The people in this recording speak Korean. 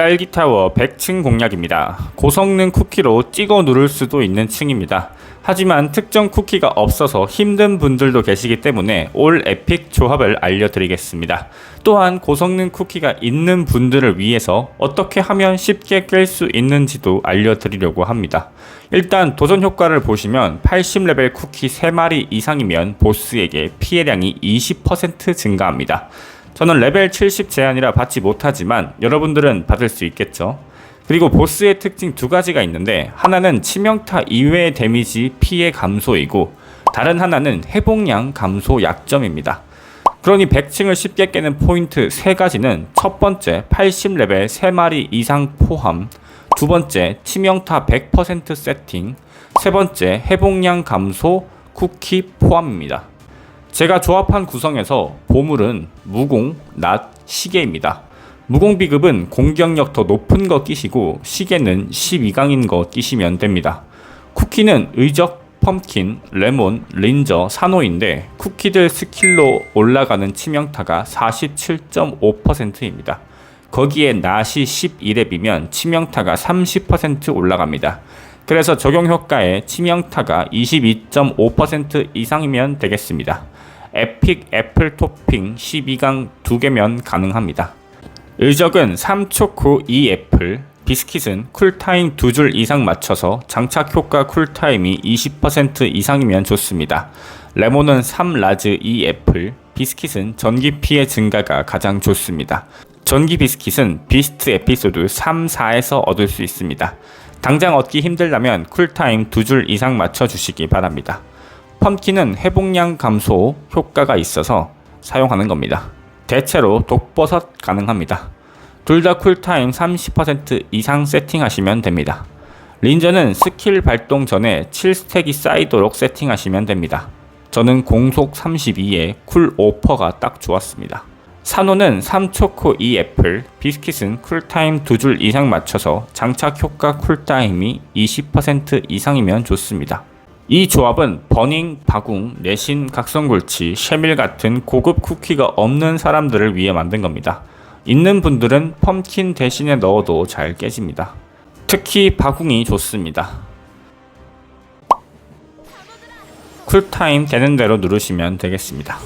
딸기타워 100층 공략입니다. 고성능 쿠키로 찍어 누를 수도 있는 층입니다. 하지만 특정 쿠키가 없어서 힘든 분들도 계시기 때문에 올 에픽 조합을 알려드리겠습니다. 또한 고성능 쿠키가 있는 분들을 위해서 어떻게 하면 쉽게 깰 수 있는지도 알려드리려고 합니다. 일단 도전 효과를 보시면 80레벨 쿠키 3마리 이상이면 보스에게 피해량이 20% 증가합니다. 저는 레벨 70 제한이라 받지 못하지만 여러분들은 받을 수 있겠죠. 그리고 보스의 특징 두 가지가 있는데 하나는 치명타 이외의 데미지 피해 감소이고 다른 하나는 회복량 감소 약점입니다. 그러니 100층을 쉽게 깨는 포인트 세 가지는 첫 번째 80레벨 3마리 이상 포함 두 번째 치명타 100% 세팅 세 번째 회복량 감소 쿠키 포함입니다. 제가 조합한 구성에서 보물은 무공, 낫, 시계입니다. 무공 비급은 공격력 더 높은 거 끼시고 시계는 12강인 거 끼시면 됩니다. 쿠키는 의적, 펌킨, 레몬, 린저, 산호인데 쿠키들 스킬로 올라가는 치명타가 47.5%입니다. 거기에 낫이 11렙이면 치명타가 30% 올라갑니다. 그래서 적용 효과에 치명타가 22.5% 이상이면 되겠습니다. 에픽 애플 토핑 12강 2개면 가능합니다. 의적은 3초코 2애플, 비스킷은 쿨타임 2줄 이상 맞춰서 장착 효과 쿨타임이 20% 이상이면 좋습니다. 레몬은 3라즈 2애플, 비스킷은 전기 피해 증가가 가장 좋습니다. 전기 비스킷은 비스트 에피소드 3, 4에서 얻을 수 있습니다. 당장 얻기 힘들다면 쿨타임 2줄 이상 맞춰주시기 바랍니다. 펌킨은 회복량 감소 효과가 있어서 사용하는 겁니다. 대체로 독버섯 가능합니다. 둘 다 쿨타임 30% 이상 세팅하시면 됩니다. 린저는 스킬 발동 전에 7스택이 쌓이도록 세팅하시면 됩니다. 저는 공속 32에 쿨 오퍼가 딱 좋았습니다. 산호는 3초코 2애플, 비스킷은 쿨타임 2줄 이상 맞춰서 장착 효과 쿨타임이 20% 이상이면 좋습니다. 이 조합은 버닝, 바궁, 내신, 각성골치, 쉐밀 같은 고급 쿠키가 없는 사람들을 위해 만든 겁니다. 있는 분들은 펌킨 대신에 넣어도 잘 깨집니다. 특히 바궁이 좋습니다. 쿨타임 되는 대로 누르시면 되겠습니다.